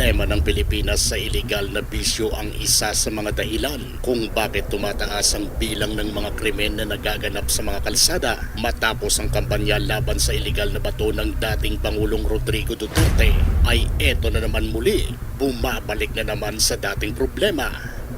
Problema ng Pilipinas sa iligal na bisyo ang isa sa mga dahilan kung bakit tumataas ang bilang ng mga krimen na nagaganap sa mga kalsada matapos ang kampanya laban sa iligal na bato ng dating Pangulong Rodrigo Duterte ay eto na naman muli, bumabalik na naman sa dating problema.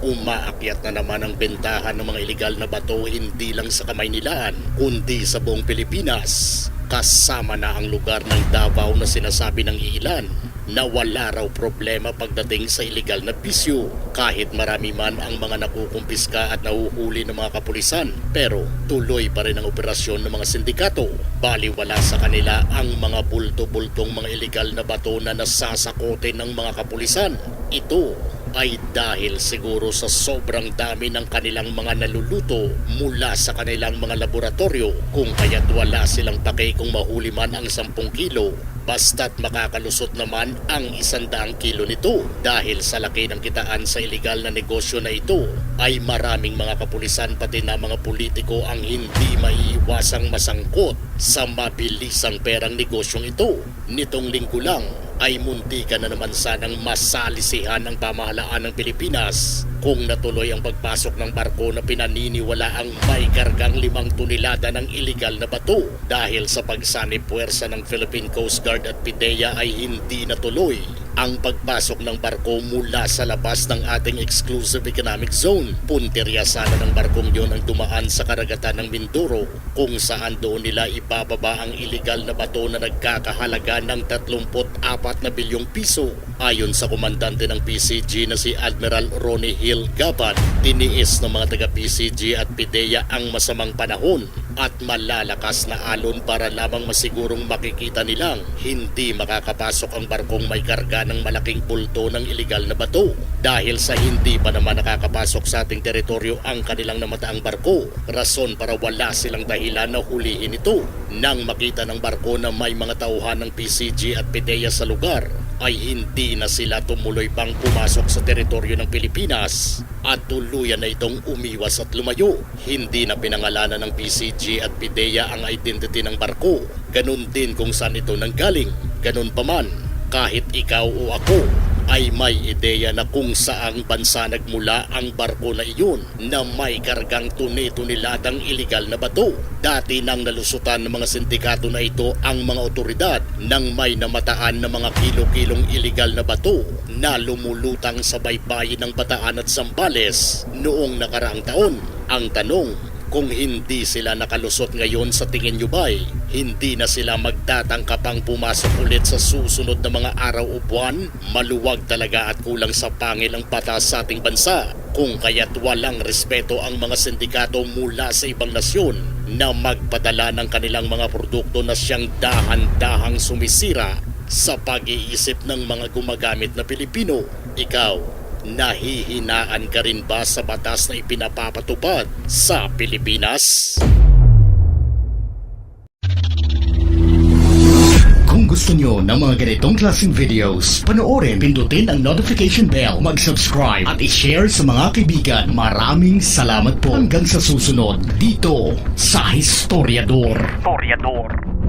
Umaakyat na naman ang bentahan ng mga iligal na bato hindi lang sa Kamaynilaan kundi sa buong Pilipinas. Kasama na ang lugar ng Davao na sinasabi ng ilan na wala raw problema pagdating sa iligal na bisyo. Kahit marami man ang mga nakukumpiska at nahuhuli ng mga kapulisan pero tuloy pa rin ang operasyon ng mga sindikato. Baliwala sa kanila ang mga bulto-bultong mga iligal na bato na nasasakote ng mga kapulisan. Ito ay dahil siguro sa sobrang dami ng kanilang mga naluluto mula sa kanilang mga laboratorio. Kung kaya't wala silang pake kung mahuli man ang 10 kilo basta't makakalusot naman ang 100 kilo nito. Dahil sa laki ng kitaan sa ilegal na negosyo na ito ay maraming mga kapulisan pati na mga politiko ang hindi maiiwasang masangkot sa mabilisang perang negosyong ito. Nitong linggo lang ay muntikan na naman sanang masalisihan ng pamahalaan ng Pilipinas kung natuloy ang pagpasok ng barko na pinaniniwala ang may kargang limang tunilada ng iligal na bato. Dahil sa pagsanib puwersa ng Philippine Coast Guard at PIDEA ay hindi natuloy ang pagpasok ng barko mula sa labas ng ating exclusive economic zone. Punterya sana ng barkong yon ang dumaan sa karagatan ng Mindoro kung saan doon nila ibababa ang iligal na bato na nagkakahalaga ng 34 na bilyong piso. Ayon sa komandante ng PCG na si Admiral Ronnie Hill Gaban, tiniis ng mga taga PCG at PIDEA ang masamang panahon at malalakas na alon para lamang masigurong makikita nilang hindi makakapasok ang barkong may karga ng malaking bulto ng iligal na bato dahil sa hindi pa naman nakakapasok sa ating teritoryo ang kanilang namataang barko. Rason para wala silang dahilan na hulihin ito. Nang makita ng barko na may mga tauhan ng PCG at PIDEA sa lugar, ay hindi na sila tumuloy pang pumasok sa teritoryo ng Pilipinas at tuluyan na itong umiwas at lumayo. Hindi na pinangalanan ng PCG at PIDEA ang identity ng barko. Ganun din kung saan ito nanggaling. Ganun pa man, kahit ikaw o ako ay may ideya na kung saang bansa nagmula ang barko na iyon na may kargang tuni-tuniladang iligal na bato. Dati nang nalusutan ng mga sindikato na ito ang mga otoridad nang may namataan na mga kilo-kilong iligal na bato na lumulutang sa baybayin ng Bataan at Zambales noong nakaraang taon. Ang tanong, kung hindi sila nakalusot ngayon sa tingin nyo ba'y hindi na sila magtatangka pang pumasok ulit sa susunod na mga araw o buwan? Maluwag talaga at kulang sa pangil ang batas sa ating bansa. Kung kaya't walang respeto ang mga sindikato mula sa ibang nasyon na magpadala ng kanilang mga produkto na siyang dahan-dahang sumisira sa pag-iisip ng mga gumagamit na Pilipino. Ikaw, Nahihinaan ka rin ba sa batas na ipinapapatupad sa Pilipinas? Kung gusto nyo ng mga ganitong klaseng videos, panoorin, pindutin ang notification bell, mag-subscribe at i-share sa mga kaibigan. Maraming salamat po hanggang sa susunod dito sa Historiador. Historiador.